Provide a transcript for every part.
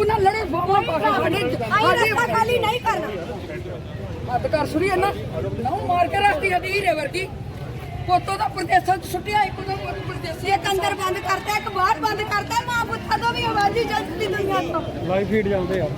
ਜੱਗੂ ਨਾਲ ਲੜੇ ਪਾ ਕੇ ਸਾਡੇ ਰਸਤਾ ਖਾਲੀ ਨਹੀਂ ਕਰਨਾ। ਹੱਥ ਕਰ ਸੁਰੀ ਨਾ ਨਾ ਮਾਰ ਕੇ ਰੱਖਦੀ ਹਦੀ ਰੇ ਵਰਗੀ। ਪੋਤੋ ਦਾ ਪ੍ਰਦੇਸਾਂ ਚ ਸੁੱਟਿਆ ਇੱਕ ਦਾ ਪ੍ਰਦੇਸੀ ਇੱਕ ਅੰਦਰ ਬੰਦ ਕਰਤਾ ਇੱਕ ਬਾਹਰ ਬੰਦ ਕਰਤਾ ਮਾਂ ਪੁੱਤਾਂ ਤੋਂ ਵੀ ਆਵਾਜ਼ੀ ਜਲਦੀ ਦੁਨੀਆ ਤੋਂ। ਲਾਈਵ ਫੀਡ ਜਾਂਦੇ ਆ।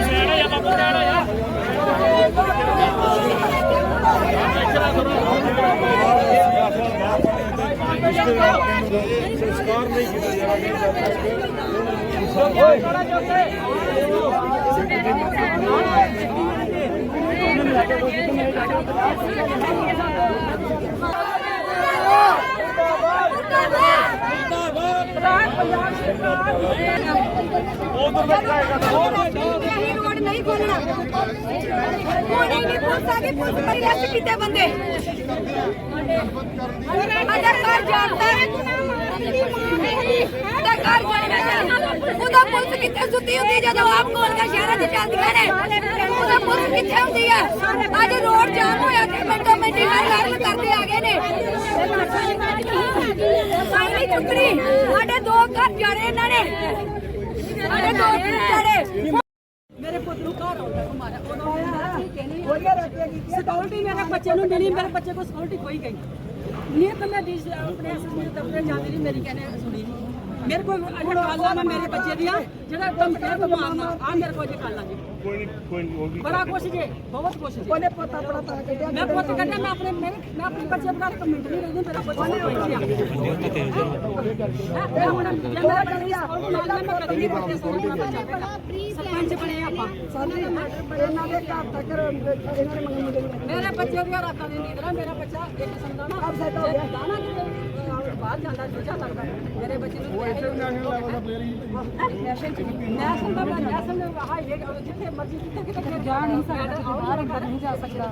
ਵੀਰ ਕਰਮ ਜਾ ਨਹੀਂ ਰੋਡ ਨਹੀਂ ਖੋਲਣਾ ਕੋਈ ਨਹੀਂ ਪੁੱਛ ਆ ਕੇ ਪੁੱਛ ਕਰੀ ਰੈਸਟ ਕੀਤੇ ਬੰਦੇ ਅਜਾ ਘਰ ਜਾਂਦਾ ਅਜਾ ਘਰ ਜਾਂਦਾ ਉਹਦਾ ਕਿੱਥੇ ਸੁੱਤੀ ਹੁੰਦੀ ਜਦੋਂ ਆਪ ਗੋਲੀਆਂ ਸ਼ਹਿਰਾਂ 'ਚ ਚੱਲਦੀਆਂ ਨੇ। ਉਹਦਾ ਪੁਲਿਸ ਕਿੱਥੇ ਹੁੰਦੀ ਆ? ਅੱਜ ਰੋਡ ਜਾਮ ਹੋਇਆ ਤੇ ਮਿੰਟੋ ਮਿੰਟੀ ਨਾਲ ਲੜਨ ਕਰਦੇ ਆ ਗਏ ਨੇ। ਸਾਈਨੀ ਚੁੱਕਣੀ। ਸਾਡੇ ਦੋ ਘਰ ਜਾਣੇ ਇਹਨਾਂ ਨੇ। ਸਾਡੇ ਦੋ ਘਰ ਜਾਣੇ ਮੇਰੇ ਪੁੱਤ ਨੂੰ ਘਰ ਆਉਂਦਾ ਮਾਰਾ ਉਹਨਾਂ ਨੇ ਸਿਕਿਉਰਿਟੀ ਮੇਰੇ ਬੱਚੇ ਨੂੰ ਮਿਲੀ, ਮੇਰੇ ਬੱਚੇ ਕੋਲ ਸਿਕਿਉਰਿਟੀ ਕੋਈ ਗਈ ਨਹੀਂ ਤਾਂ ਮੈਂ ਡੀਸ ਆਪਣੇ ਅਸਲੀ ਦਫ਼ਤਰ ਜਾਂਦੀ ਨਹੀਂ ਮੇਰੀ ਕਹਿੰਦੇ ਸੁਣੀ। ਨੀ। ਮੇਰੇ ਕੋਲ ਅਜੇ ਕਾਲਾਂ ਮੈਂ ਮੇਰੇ ਬੱਚੇ ਦੀਆਂ ਜਿਹੜਾ ਧਮਕੀਆਂ ਤੋਂ ਮਾਰਨਾ ਆ ਮੇਰੇ ਕੋਲ ਜੇ ਕਾਲਾਂ ਜੀ ਕੋਈ ਨਹੀਂ ਕੋਈ ਨਹੀਂ ਉਹ ਵੀ ਬੜਾ ਕੁਛ ਜੇ ਬਹੁਤ ਕੁਛ ਜੇ। ਉਹਨੇ ਪੁੱਤ ਆਪਣਾ ਤਾਂ ਕੱਢਿਆ ਮੈਂ ਪੁੱਤ ਕੱਢਿਆ ਮੈਂ ਆਪਣੇ ਮੇਰੇ ਮੈਂ ਆਪਣੇ ਬੱਚੇ ਬਣਾ ਕੇ ਮਿੰਟ ਨਹੀਂ ਰਹਿੰਦੀ ਮੇਰਾ ਬੱਚਾ ਨਹੀਂ ਕੋਈ ਨਹੀਂ ਆ। ਹੁਣ ਜੇ ਮੇਰਾ ਸਕੂਲ ਨਾਲ ਮੈਂ ਕਦੀ ਨਹੀਂ ਬੱਚੇ ਸਕੂਲ ਸਰਪੰਚ ਬਣੇ ਆਪਾਂ। ਸਾਡੀ ਇਹਨਾਂ ਦੇ ਘਰ ਤੱਕ ਇਹਨਾਂ ਦੇ ਮੰਗਣ ਨੂੰ ਮੇਰੇ ਬੱਚੇ ਦੀਆਂ ਰਾਤਾਂ ਦੀ ਨੀਂਦ ਨਾ ਮੇਰਾ ਬੱਚਾ ਇੱਕ ਕਿਸਮ ਦਾ ਨਾ Upset ਹੋ ਗਿਆ। ਦਾਣਾ ਕਿਤੇ ਬਾਹਰ ਜਾਂਦਾ ਦੂਜਾ ਲੱਗਦਾ ਮੇਰੇ ਬੱਚੇ ਨੂੰ ਨੈਸ਼ਨਲ ਦਾ ਮੈਂ ਨੈਸ਼ਨਲ ਹਾਈਵੇ ਜਿੱਥੇ ਮਰਜ਼ੀ ਜਿੱਥੇ ਕਿਤੇ ਜਾ ਨਹੀਂ ਸਕਦਾ। ਬਾਹਰ ਅੰਦਰ ਨਹੀਂ ਜਾ ਸਕਦਾ।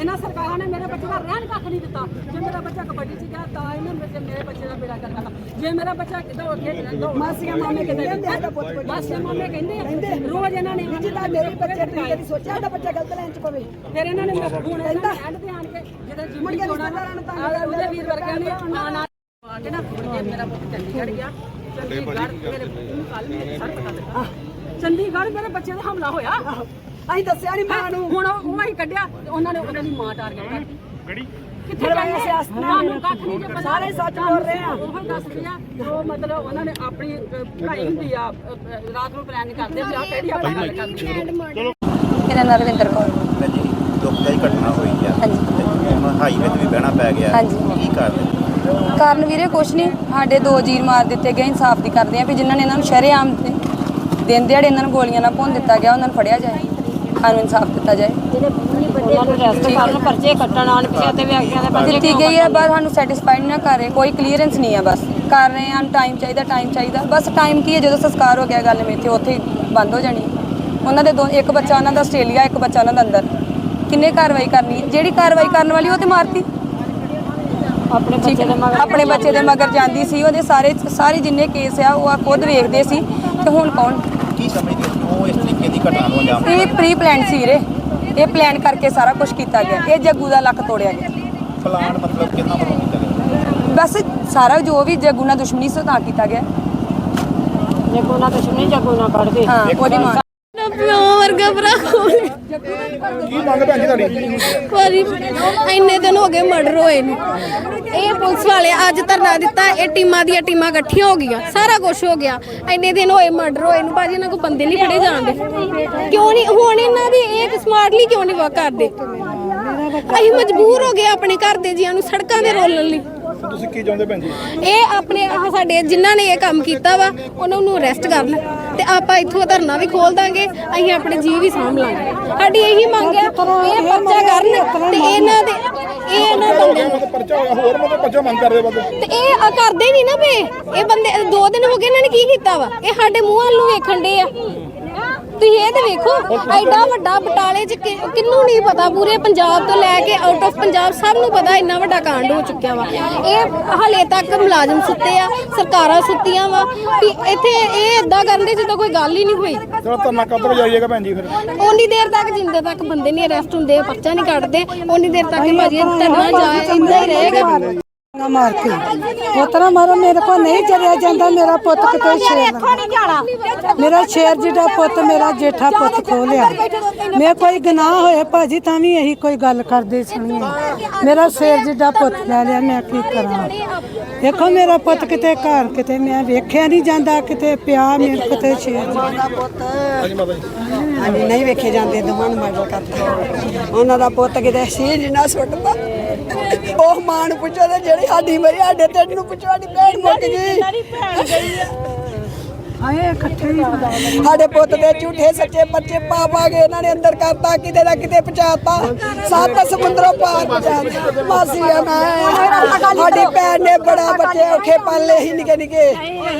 ਇਹਨਾਂ ਸਰਕਾਰਾਂ ਨੇ ਮੇਰੇ ਬੱਚੇ ਦਾ ਰਹਿਣ ਕੱਖ ਨਹੀਂ ਦਿੱਤਾ। ਜੇ ਮੇਰਾ ਬੱਚਾ ਕਬੱਡੀ ਚ ਗਿਆ ਤਾਂ ਇਹਨਾਂ ਮੇਰੇ ਮੇਰੇ ਬੱਚੇ ਦਾ ਬੇੜਾ ਕਰਨਾ ਜੇ ਮੇਰਾ ਬੱਚਾ ਕਿਤੇ ਹੋ ਗਿਆ ਮਾਸੀਆਂ ਮਾਮੇ ਕਹਿੰਦੇ ਮਾਸੀਆਂ ਮਾਮੇ ਕਹਿੰਦੇ ਆ, ਰੋਜ਼ ਇਹਨਾਂ ਨੇ ਜਿੱਦਾਂ ਮੇਰੇ ਬੱਚੇ ਨੇ ਕਦੀ ਸੋਚਿਆ ਸਾਡਾ ਬੱਚਾ ਗਲਤ ਲਾਈਨ ਚ ਪਵੇ। ਫਿਰ ਇਹਨਾਂ ਨੇ ਹੁਣ ਇਹਨਾਂ ਐਂਡ ਤੇ ਆਣ ਕੇ ਜਦੋਂ ਜਿੰਮੀ ਚੋਣਾ ਨਾ ਉਹਦੇ ਵੀਰ ਵਰਗਿਆਂ ਨੇ ਆਣਾ ਆ ਕੇ ਨਾ ਫੜ ਕੇ ਮੇਰਾ ਪੁੱਤ ਚੰਡੀਗੜ੍ਹ ਗਿਆ। ਚੰਡੀਗੜ੍ਹ। ਮੇਰੇ ਨੂੰ ਕੱਲ ਮੇਰੇ ਸਰ ਪਤਾ ਲੱਗਾ। ਚੰਡੀਗੜ੍ਹ ਮੇਰੇ ਬੱਚੇ ਤੇ ਹਮਲਾ ਹੋਇਆ। ਅਸੀਂ ਦੱਸਿਆ ਨਹੀਂ ਮਾਂ ਨੂੰ। ਹੁਣ ਉਹ ਉਹ ਹੀ ਕੱਢਿਆ ਤੇ ਉਹਨਾਂ ਨੇ ਉਹਨਾਂ ਦੀ ਮਾਂ ਟਾਰਗੇਟ ਕਰਤੀ ਗੜੀ ਕਿੱਥੇ ਅਸੀਂ ਸਿਆਸਤ ਨਾਲ। ਸਾਨੂੰ ਕੱਖ ਨਹੀਂ ਜੇ। ਸਾਰੇ ਸੱਚ ਬੋਲ ਰਹੇ ਆ। ਉਹ ਹੀ ਦੱਸ ਰਹੀ ਆ ਜੋ ਮਤਲਬ ਉਹਨਾਂ ਨੇ ਆਪਣੀ ਪੜ੍ਹਾਈ ਹੁੰਦੀ ਆ ਰਾਤ ਨੂੰ ਪਲਾਨ ਕਰਦੇ ਆ ਕਿਹੜੀ ਆਪਾਂ ਗੱਲ ਕਰਨੀ ਮੇਰਾ ਨਾਮ ਰਵਿੰਦਰ ਕੌਰ। ਜੀ ਦੁਖਦਾਈ ਘਟਨਾ ਹੋਈ ਆ। ਹਾਂਜੀ। ਹਾਈਵੇ ਤੇ ਵੀ ਬਹਿਣਾ ਪੈ ਗਿਆ। ਹਾਂਜੀ। ਕੀ ਕਰਦੇ ਕਾਰਨ ਵੀਰੇ ਕੁਛ ਨਹੀਂ ਸਾਡੇ ਦੋ ਜੀਰ ਮਾਰ ਦਿੱਤੇ ਗਏ ਇਨਸਾਫ ਦੀ ਕਰਦੇ ਆ ਵੀ ਜਿਨ੍ਹਾਂ ਨੇ ਇਹਨਾਂ ਨੂੰ ਸ਼ਰੇਆਮ ਤੇ ਦਿਨ ਦਿਹਾੜੇ ਇਹਨਾਂ ਨੂੰ ਗੋਲੀਆਂ ਨਾਲ ਭੁੰਨ ਦਿੱਤਾ ਗਿਆ ਉਹਨਾਂ ਨੂੰ ਫੜਿਆ ਜਾਏ। ਸਾਨੂੰ ਇਨਸਾਫ ਦਿੱਤਾ ਜਾਏ। ਉਹਨਾਂ ਨੂੰ ਰੈਸਟ ਕਰਨ ਪਰਚੇ ਕੱਟਣ ਆਣ ਪਿੱਛੇ ਤੇ ਵਿਅਕਤੀਆਂ ਦੇ ਪਰਚੇ ਦਿੱਤੀ ਗਈ ਹੈ ਬਸ ਸਾਨੂੰ ਸੈਟੀਸਫਾਈਡ ਨਾ ਕਰ ਰਹੇ ਕੋਈ ਕਲੀਅਰੈਂਸ ਨਹੀਂ ਹੈ ਬਸ। ਕਰ ਰਹੇ ਹਨ ਟਾਈਮ ਚਾਹੀਦਾ ਟਾਈਮ ਚਾਹੀਦਾ। ਬਸ ਟਾਈਮ ਕੀ ਹੈ ਜਦੋਂ ਸੰਸਕਾਰ ਹੋ ਗਿਆ ਗੱਲ ਮੇਥੇ ਉੱਥੇ ਹੀ ਬੰਦ ਹੋ ਜਾਣੀ। ਉਹਨਾਂ ਦੇ ਦੋ ਇੱਕ ਬੱਚਾ ਉਹਨਾਂ ਦਾ ਆਸਟ੍ਰੇਲੀਆ ਇੱਕ ਬੱਚਾ ਉਹਨਾਂ ਦਾ ਅੰਦਰ। ਕਿੰਨੇ ਕਾਰਵਾਈ ਕਰਨੀ ਹੈ? ਜਿਹੜੀ ਕਾਰਵਾਈ ਕਰਨ ਵਾਲੀ ਉਹ ਤੇ ਮਾਰਤੀ। ਆਪਣੇ ਬੱਚੇ ਦੇ ਮਗਰ ਆਪਣੇ ਬੱਚੇ ਦੇ ਮਗਰ ਜਾਂਦੀ ਸੀ ਉਹਦੇ ਸਾਰੇ ਸਾਰੇ ਜਿੰਨੇ ਕੇਸ ਆ ਉਹ ਆ ਖੁਦ ਵੇਖਦੇ ਸੀ। ਤੇ ਹੁਣ ਕੌਣ? ਕੀ ਸਮਝਦੇ ਹੋ ਕਿਉਂ ਇਸ ਤਰੀਕੇ ਦੀ ਘਟਨਾ ਨੂੰ ਅੰਜਾਮ ਇਹ ਪ੍ਰੀ ਪਲਾਨ ਸੀ ਰੇ ਇਹ ਪਲਾਨ ਕਰਕੇ ਸਾਰਾ ਕੁਝ ਕੀਤਾ ਗਿਆ। ਇਹ ਜੱਗੂ ਦਾ ਲੱਕ ਤੋੜਿਆ ਗਿਆ। ਪਲਾਨ ਮਤਲਬ ਕਿੰਨਾ ਵੱਲੋਂ ਕੀਤਾ ਗਿਆ? ਬਸ ਸਾਰਾ ਜੋ ਵੀ ਜੱਗੂ ਨਾਲ ਦੁਸ਼ਮਣੀ ਸੀ ਉਹ ਤਾਂ ਕੀਤਾ ਗਿਆ। ਜੇ ਕੋਨਾ ਦੁਸ਼ਮਣੀ ਜਾਂ ਕੋਨਾ ਕੱਢਦੇ ਹਾਂ ਉਹਦੀ ਮਾਂ। ਵਰਗਾ ਭਰਾ ਕੋਲ ਕੀ ਮੰਗ ਭੈਣ ਜੀ ਤੁਹਾਡੀ? ਭਾਜੀ ਇੰਨੇ ਦਿਨ ਹੋ ਗਏ ਮਰਡਰ ਹੋਏ ਨੂੰ। ਇਹ ਪੁਲਿਸ ਵਾਲੇ ਅੱਜ ਧਰਨਾ ਦਿੱਤਾ ਇਹ ਟੀਮਾਂ ਦੀਆਂ ਟੀਮਾਂ ਇਕੱਠੀਆਂ ਹੋ ਗਈਆਂ ਸਾਰਾ ਕੁਝ ਹੋ ਗਿਆ। ਇੰਨੇ ਦਿਨ ਹੋਏ ਮਰਡਰ ਹੋਏ ਨੂੰ ਭਾਜੀ ਇਹਨਾਂ ਕੋ ਬੰਦੇ ਨਹੀਂ ਫੜੇ ਜਾਂਦੇ ਕਿਉਂ ਨਹੀਂ ਹੁਣ ਇਹਨਾਂ ਦੀ ਇਹ ਸਮਾਰਟਲੀ ਕਿਉਂ ਨਹੀਂ ਵਰਕ ਕਰਦੇ? ਅਸੀਂ ਮਜਬੂਰ ਹੋ ਗਏ ਆਪਣੇ ਘਰ ਦੇ ਜੀਆਂ ਨੂੰ ਸੜਕਾਂ ਤੇ ਰੋਲਣ ਲਈ। ਤੁਸੀਂ ਕੀ ਚਾਹੁੰਦੇ ਭੈਣ ਜੀ? ਇਹ ਆਪਣੇ ਆਹ ਸਾਡੇ ਜਿਨ੍ਹਾਂ ਨੇ ਇਹ ਕੰਮ ਕੀਤਾ ਵਾ ਉਹਨਾਂ ਨੂੰ ਅਰੈਸਟ ਕਰਨ ਤੇ ਆਪਾਂ ਇੱਥੋਂ ਧਰਨਾ ਵੀ ਖੋਲ ਦਾਂਗੇ ਅਸੀਂ ਆਪਣੇ ਜੀਵ ਵੀ ਸਾਂਭ ਲਾਂਗੇ। ਸਾਡੀ ਇਹੀ ਮੰਗ ਹੈ ਇਹ ਪਰਚਾ ਕਰਨ ਤੇ ਇਹਨਾਂ ਦੇ ਇਹ ਇਹਨਾਂ ਬੰਦਿਆਂ ਨੂੰ ਪਰਚਾ ਹੋਇਆ ਹੋਰ ਮਤਲਬ ਪਰਚਾ ਮੰਗ ਕਰਦੇ ਬਸ। ਤੇ ਇਹ ਆ ਕਰਦੇ ਨਹੀਂ ਨਾ ਪਏ। ਇਹ ਬੰਦੇ ਦੋ ਦਿਨ ਹੋ ਗਏ ਇਹਨਾਂ ਨੇ ਕੀ ਕੀਤਾ ਵਾ? ਇਹ ਸਾਡੇ ਮੂੰਹ ਵੱਲ ਨੂੰ ਵੇਖਣ ਦੇ ਆ। ਤੁਸੀਂ ਇਹ ਤੇ ਵੇਖੋ ਐਡਾ ਵੱਡਾ ਬਟਾਲੇ ਚ ਕਿ- ਕਿਹਨੂੰ ਨਹੀਂ ਪਤਾ ਪੂਰੇ ਪੰਜਾਬ ਤੋਂ ਲੈ ਕੇ ਆਊਟ ਆਫ ਪੰਜਾਬ ਸਭ ਨੂੰ ਪਤਾ ਇੰਨਾ ਵੱਡਾ ਕਾਂਡ ਹੋ ਚੁੱਕਿਆ ਵਾ। ਇਹ ਹਲੇ ਤੱਕ ਮੁਲਾਜ਼ਮ ਸੁੱਤੇ ਆ ਸਰਕਾਰਾਂ ਸੁੱਤੀਆਂ ਵਾ ਵੀ ਇੱਥੇ ਇਹ ਇਦਾਂ ਕਰਦੇ ਜਿੱਦਾਂ ਕੋਈ ਗੱਲ ਹੀ ਨਹੀਂ ਹੋਈ। ਚਲੋ ਧਰਨਾ ਕਦੋਂ ਜਾਈਏਗਾ ਭੈਣ ਜੀ ਫਿਰ? ਉਨੀ ਦੇਰ ਤੱਕ ਜਿੰਦੇ ਤੱਕ ਬੰਦੇ ਨਹੀਂ ਅਰੈਸਟ ਹੁੰਦੇ ਪਰਚਾ ਨਹੀਂ ਕੱਢਦੇ ਉਨੀ ਦੇਰ ਤੱਕ ਹੀ ਭਾਜੀ ਇਹ ਧਰਨਾ ਜਾ ਇੰਦਾ ਹੀ ਰਹੇਗਾ। ਨਾ ਮਾਰ ਕੇ। ਉਤਰਾ ਮਾਰੋ ਮੇਰੇ ਕੋ ਨਹੀਂ ਚਲਿਆ ਜਾਂਦਾ ਮੇਰਾ ਪੁੱਤ ਕਿਤੇ ਸ਼ੇਰ ਨਾ। ਮੇਰਾ ਸ਼ੇਰ ਜਿਹੜਾ ਪੁੱਤ ਮੇਰਾ ਜੇਠਾ ਪੁੱਤ ਖੋ ਲਿਆ ਮੈਂ ਕੋਈ ਗੁਨਾਹ ਹੋਏ ਭਾਜੀ ਤਾਂ ਵੀ ਇਹੀ ਕੋਈ ਗੱਲ ਕਰਦੇ ਸੁਣੀਏ। ਮੇਰਾ ਸ਼ੇਰ ਜਿਹੜਾ ਪੁੱਤ ਲੈ ਲਿਆ ਮੈਂ ਕੀ ਕਰਾਂ? ਦੇਖੋ ਮੇਰਾ ਪੁੱਤ ਕਿਤੇ ਘਰ ਕਿਤੇ ਮੈਂ ਵੇਖਿਆ ਨਹੀਂ ਜਾਂਦਾ ਕਿਤੇ ਪਿਆ ਮੇਰੇ ਕਿਤੇ ਸ਼ੇਰ। ਜਿਹੜਾ ਹਾਂਜੀ, ਨਹੀਂ ਵੇਖੇ ਜਾਂਦੇ ਦੋਵਾਂ ਨੂੰ ਮਰਡਰ ਕਰਤਾ ਉਹਨਾਂ ਦਾ ਪੁੱਤ ਕਿਤੇ ਸੀ ਜਿੰਨਾ ਸੁੱਟਦਾ। ਉਹ ਮਾਂ ਨੂੰ ਪੁੱਛੋ ਤੇ ਜਿਹੜੀ ਸਾਡੀ ਮਰੀ, ਸਾਡੇ ਤੇ ਨੂੰ ਪੁੱਛੋ, ਸਾਡੀ ਭੈਣ ਮੁੱਕ ਗਈ। ਆਏ ਇਕੱਠੇ ਹੀ ਸਾਡੇ ਪੁੱਤ ਦੇ ਝੂਠੇ ਸੱਚੇ ਪਰਚੇ ਪਾ ਪਾ ਕੇ ਇਹਨਾਂ ਨੇ ਅੰਦਰ ਕਰਤਾ, ਕਿਤੇ ਨਾ ਕਿਤੇ ਪਹੁੰਚਾਤਾ। ਸੱਤ ਸਮੁੰਦਰੋਂ ਪਾਰ ਪਹੁੰਚਾਤਾ ਮਾਸੀਆ ਮੈਂ। ਸਾਡੀ ਭੈਣ ਨੇ ਬੜਾ ਬੱਚੇ ਔਖੇ ਪਾਲੇ ਸੀ, ਨਿਕੇ ਨਿਕੇ।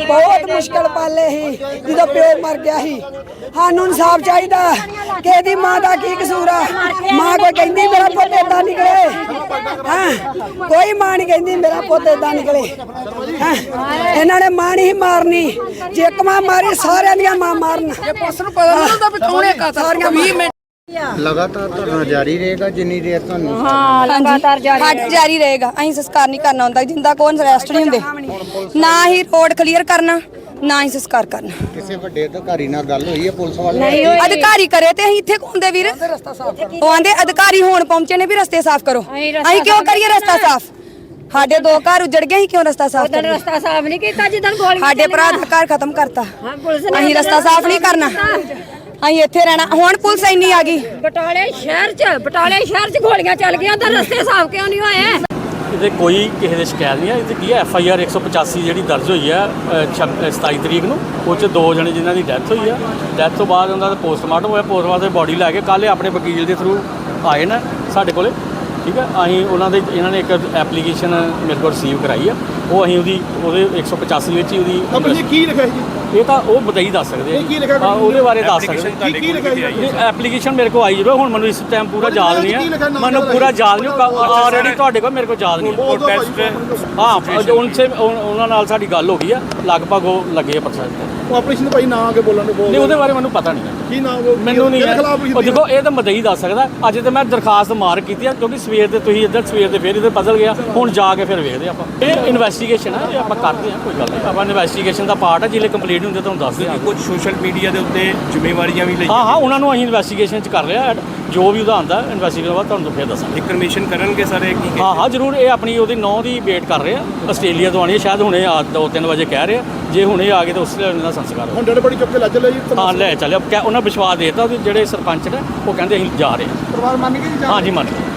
ਬਹੁਤ ਮੁਸ਼ਕਲ ਪਾਲੇ ਸੀ, ਜਦੋਂ ਪਿਓ ਮਰ ਗਿਆ ਸੀ। ਸਾਨੂੰ ਇਨਸਾਫ ਚਾਹੀਦਾ ਕਿ ਇਹਦੀ ਮਾਂ ਦਾ ਕੀ ਕਸੂਰ ਆ? ਮਾਂ ਕੋਈ ਕਹਿੰਦੀ ਮੇਰਾ ਪੁੱਤ ਏਦਾਂ ਨਿਕਲੇ? ਹਾਂ? ਕੋਈ ਮਾਂ ਨਹੀਂ ਕਹਿੰਦੀ ਮੇਰਾ ਪੁੱਤ ਏਦਾਂ ਨਿਕਲੇ। ਹੈਂ? ਇਹਨਾਂ ਨੇ ਮਾਂ ਨਹੀਂ ਮਾਰਨੀ। ਜੇ ਇੱਕ ਮਾਂ ਮਾਰੀ ਸਾਰਿਆਂ ਦੀਆਂ ਮਾਂ ਮਾਰਨ। ਇਹ ਪੁੱਛ ਨੂੰ ਪਤਾ ਨਹੀਂ ਹੁੰਦਾ ਬਿਠਾਉਣੇ ਕਾ ਸਾਰੀਆਂ 20 ਮਿੰਟ। ਲਗਾਤਾਰ ਧਰਨਾ ਜਾਰੀ ਰਹੇਗਾ ਜਿੰਨੀ ਦੇਰ ਤੁਹਾਨੂੰ ਹਾਂ ਲਗਾਤਾਰ ਜਾਰੀ ਜਾਰੀ ਰਹੇਗਾ। ਅਸੀਂ ਸੰਸਕਾਰ ਨਹੀਂ ਕਰਨਾ ਹੁੰਦਾ ਜਿੰਦਾ ਕੋਈ ਅਰੈਸਟ ਨਹੀਂ ਹੁੰਦੇ। ਨਾ ਹੀ ਰੋਡ ਕਲੀਅਰ ਕਰਨਾ ਨਾ ਹੀ ਸੰਸਕਾਰ ਕਰਨਾ। ਕਿਸੇ ਵੱਡੇ ਅਧਿਕਾਰੀ ਨਾਲ ਗੱਲ ਹੋਈ ਹੈ ਪੁਲਿਸ ਵਾਲੇ ਅਧਿਕਾਰੀ ਕਰੇ ਤੇ ਅਸੀਂ ਇੱਥੇ ਘੁੰਮਦੇ ਵੀਰ। ਉਹ ਆਂਦੇ ਅਧਿਕਾਰੀ ਹੁਣ ਪਹੁੰਚੇ ਨੇ ਵੀ ਰਸਤੇ ਸਾਫ਼ ਕਰੋ। ਅਸੀਂ ਕਿਉਂ ਕਰੀਏ ਰਸਤਾ ਸਾਫ਼? ਸਾਡੇ ਦੋ ਘਰ ਉਜੜ ਗਏ ਅਸੀਂ ਕਿਉਂ ਰਸਤਾ ਸਾਫ਼ ਉਦੋਂ ਕਰੀਏ? ਰਸਤਾ ਸਾਫ਼ ਨਹੀਂ ਕੀਤਾ ਜਿੱਦਣ ਗੋਲੀਆਂ ਸਾਡੇ ਭਰਾ ਦਾ ਘਰ ਖਤਮ ਕਰਤਾ। ਹਾਂ, ਪੁਲਿਸ ਨੇ ਅਸੀਂ ਰਸਤਾ ਸਾਫ਼ ਨਹੀਂ ਕਰਨਾ। ਅਸੀਂ ਇੱਥੇ ਰਹਿਣਾ। ਹੁਣ ਪੁਲਿਸ ਇੰਨੀ ਆ ਗਈ। ਬਟਾਲੇ ਸ਼ਹਿਰ 'ਚ ਬਟਾਲੇ ਸ਼ਹਿਰ 'ਚ ਗੋਲੀਆਂ ਚੱਲ ਗਈਆਂ ਤਾਂ ਰਸਤੇ ਸਾਫ਼ ਕਿਉਂ ਨਹੀਂ ਹੋਏ? ਇਹਦੇ ਕੋਈ ਕਿਸੇ ਦੇ ਸ਼ਿਕਾਇਤ ਨਹੀਂ ਹੈ ਇਹਦੇ ਕੀ ਹੈ ਐਫ ਆਈ ਆਰ 185 ਜਿਹੜੀ ਦਰਜ ਹੋਈ ਹੈ ਅ, ਛਬ- ਅ, 27 ਤਰੀਕ ਨੂੰ ਉਹ 'ਚ ਦੋ ਜਣੇ ਜਿਨ੍ਹਾਂ ਦੀ ਡੈਥ ਹੋਈ ਹੈ ਡੈਥ ਤੋਂ ਬਾਅਦ ਉਹਨਾਂ ਦਾ ਪੋਸਟਮਾਰਟਮ ਹੋਇਆ ਪੋਸਟਮਾਰਟਮ ਦੀ ਬੋਡੀ ਲੈ ਕੇ ਕੱਲ੍ਹ ਇਹ ਆਪਣੇ ਵਕੀਲ ਦੇ ਥਰੂ ਆਏ ਨੇ ਸਾਡੇ ਕੋਲੇ। ਠੀਕ ਹੈ? ਅਸੀਂ ਉਹਨਾਂ ਦੇ ਇਹਨਾਂ ਨੇ ਇੱਕ ਐਪਲੀਕੇਸ਼ਨ ਮੇਰੇ ਕੋਲ ਰਿਸੀਵ ਕਰਾਈ ਆ। ਉਹ ਅਸੀਂ ਉਹਦੀ ਉਹਦੇ 185 ਵਿੱਚ ਹੀ ਉਹਦੀ ਕੀ ਲਿਖਿਆ ਜੀ? ਇਹ ਤਾਂ ਉਹ ਬਤਾਈ ਦੱਸ ਸਕਦੇ ਆ ਨਹੀਂ, ਕੀ ਲਿਖਿਆ ਹਾਂ, ਉਹਦੇ ਬਾਰੇ ਦੱਸ ਸਕਦੇ ਕੀ ਕੀ ਲਿਖਿਆ ਜੀ? ਐਪਲੀਕੇਸ਼ਨ ਮੇਰੇ ਕੋਲ ਆਈ ਜਦੋਂ ਹੁਣ ਮੈਨੂੰ ਇਸ ਟਾਈਮ ਪੂਰਾ ਯਾਦ ਨਹੀਂ ਕੀ ਲਿਖਿਆ ਹੈ ਨਾਮ ਮੈਨੂੰ? ਪੂਰਾ ਯਾਦ ਨਹੀਂ ਆਲਰੇਡੀ ਤੁਹਾਡੇ ਕੋਲ ਮੇਰੇ ਕੋਲ ਯਾਦ ਨਹੀਂ। ਹੈ। ਹਾਂ ਉਹਨਾਂ ਸੇ ਉਹਨਾਂ ਨਾਲ ਸਾਡੀ ਗੱਲ ਹੋ ਗਈ ਆ ਲਗਭਗ ਉਹ ਲੱਗੇ ਆ ਪ੍ਰੋਸੈਸ ਤੇ ਉਹ ਆਪਰੇਸ਼ਨ ਭਾਈ ਨਾ ਆ ਕੇ ਬੋਲਣ ਬੋਲ ਨਹੀਂ ਉਹਦੇ ਬਾਰੇ ਮੈਨੂੰ ਪਤਾ ਨਹੀਂ ਹੈ ਕੀ ਨਾ ਉਹ ਮੈਨੂੰ ਨਹੀਂ ਹੈ। ਖਿਲਾਫ ਹੋਈ ਉਹ ਦੇਖੋ ਇਹ ਤਾਂ ਮਦਈ ਦੱਸ ਸਕਦਾ। ਅੱਜ ਤੇ ਮੈਂ ਦਰਖਾਸਤ ਮਾਰ ਕੀਤੀ ਆ ਕਿਉਂਕਿ ਸਵੇਰ ਦੇ ਤੁਸੀਂ ਇੱਧਰ ਸਵੇਰ ਦੇ ਫੇਰ ਇੱਧਰ ਬਦਲ ਗਿਆ ਹੁਣ ਜਾ ਕੇ ਫਿਰ ਵੇਖਦੇ ਆਪਾਂ। ਇਹ ਇਨਵੈਸਟੀਗੇਸ਼ਨ ਹੈ ਇਹ ਆਪਾਂ ਕਰਦੇ ਹਾਂ ਕੋਈ ਗੱਲ ਨਹੀਂ। ਆਪਾਂ ਇਨਵੈਸਟੀਗੇਸ਼ਨ ਦਾ ਪਾਰਟ ਹੈ ਜਿਹੜੇ ਕੰਪਲੀਟ ਹੁੰਦੇ ਤੁਹਾਨੂੰ ਦੱਸ ਦਿਆਂਗੇ। ਕੁਝ ਸੋਸ਼ਲ ਮੀਡੀਆ ਦੇ ਉੱਤੇ ਜ਼ਿੰਮੇਵਾਰੀਆਂ ਵੀ ਹਾਂ ਹਾਂ ਉਹਨਾਂ ਨੂੰ ਅਸੀਂ ਇਨਵੈਸਟੀਗੇਸ਼ਨ ਚ ਕਰ ਰਿਹਾ ਜੋ ਵੀ ਉਹਦਾ ਆਂਦਾ ਇਨਵੈਸਟੀਗੇਸ਼ਨ ਬਾਅਦ ਤੁਹਾਨੂੰ ਫੇਰ ਦੱਸਾਂਗੇ। ਇਨਫੋਰਮੇਸ਼ਨ ਕਰਨਗੇ ਸਾਰੇ ਕੀ ਹਾਂ ਹਾਂ ਜ਼ਰੂਰ। ਇਹ ਆਪਣੀ ਉਹਦੀ ਨੌ ਦੀ ਵੇਟ ਕਰ ਰਹੇ ਆ। ਆਸਟ੍ਰੇਲੀਆ ਤੋਂ ਆਣੀ ਹੈ ਸ਼ਾਇਦ ਹੁਣੇ ਆ 2-3 ਵਜੇ ਕਹਿ ਰਹੇ ਆ। ਜੇ ਹੁਣੇ ਆ ਗਏ ਤਾਂ ਉਸ ਵੇਲੇ ਦਾ ਸੰਸਕਾਰ ਹੁਣ ਡੇਢ ਬੜੀ ਚੁੱਕ ਕੇ ਲੱਜ ਲਈ ਹਾਂ ਲੈ ਚੱਲਿਆ ਉਹਨਾਂ ਵਿਸ਼ਵਾਸ ਦੇਤਾ ਜਿਹੜੇ ਸਰਪੰਚ ਨੇ ਉਹ ਕਹਿੰਦੇ ਅਸੀਂ ਜਾ ਰਹੇ ਹਾਂ। ਪਰਿਵਾਰ ਮੰਨ ਕੇ ਜੀ ਹਾਂਜੀ ਮੰਨ ਗਏ।